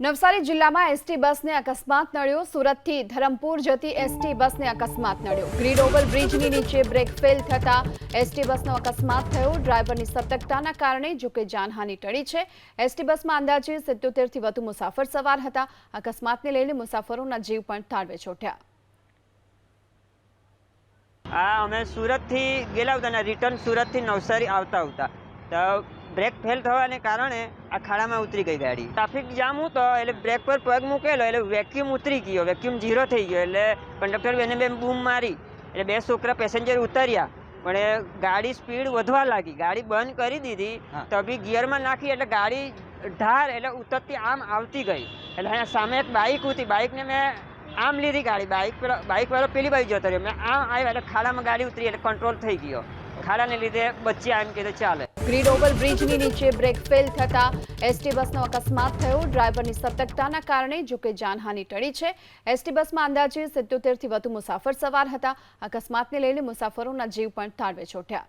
નવસારી જિલ્લામાં એસટી બસને અકસ્માત નડ્યો. સુરતથી ધરમપુર જતી એસટી બસને અકસ્માત નડ્યો. ગ્રીડ ઓવર બ્રિજની નીચે બ્રેક ફેલ થતા એસટી બસનો અકસ્માત થયો. ડ્રાઈવરની સતર્કતાના કારણે જોકે જાનહાનિ ટળી છે. એસટી બસમાં અંદાજે સિત્યોતેરથી વધુ મુસાફર સવાર હતા. અકસ્માતને લઈને મુસાફરોના જીવ પણ તાળવે ચોટ્યા. આ અમે સુરતથી ગયેલા હતા રિટર્ન સુરતથી નવસારી આવતા હતા તો બ્રેક ફેલ થવાને કારણે આ ખાડામાં ઉતરી ગઈ ગાડી. ટ્રાફિક જામ હતો એટલે બ્રેક પર પગ મૂકેલો એટલે વેક્યુમ ઉતરી ગયો. વેક્યુમ ઝીરો થઈ ગયો એટલે કંડક્ટર બેને બે બૂમ મારી એટલે બે છોકરા પેસેન્જર ઉતર્યા. પણ એ ગાડી સ્પીડ વધવા લાગી. ગાડી બંધ કરી દીધી તો બી ગિયરમાં નાખી એટલે ગાડી ઢાર એટલે ઉતરતી આમ આવતી ગઈ. એટલે અહીંયા સામે એક બાઇક હતી બાઇકને મેં આમ લીધી ગાડી. બાઇક પેલો બાઇક વાળો પેલી બાજુ જતો રહ્યો. મેં આમ આવ્યો એટલે ખાડામાં ગાડી ઉતરી એટલે કંટ્રોલ થઈ ગયો. ખાડાને લીધે બચ્ચી આમ કીધું ચાલે. ગ્રીડ ઓવર બ્રિજની નીચે બ્રેક ફેલ થતા એસટી બસનો અકસ્માત થયો. ડ્રાઈવરની સતર્કતાના કારણે, જોકે જાનહાની ટળી છે. એસટી બસમાં અંદાજે સિત્યોતેરથી વધુ મુસાફર સવાર હતા. અકસ્માતને લઈને મુસાફરોના જીવ પણ તાળવે ચોટ્યા.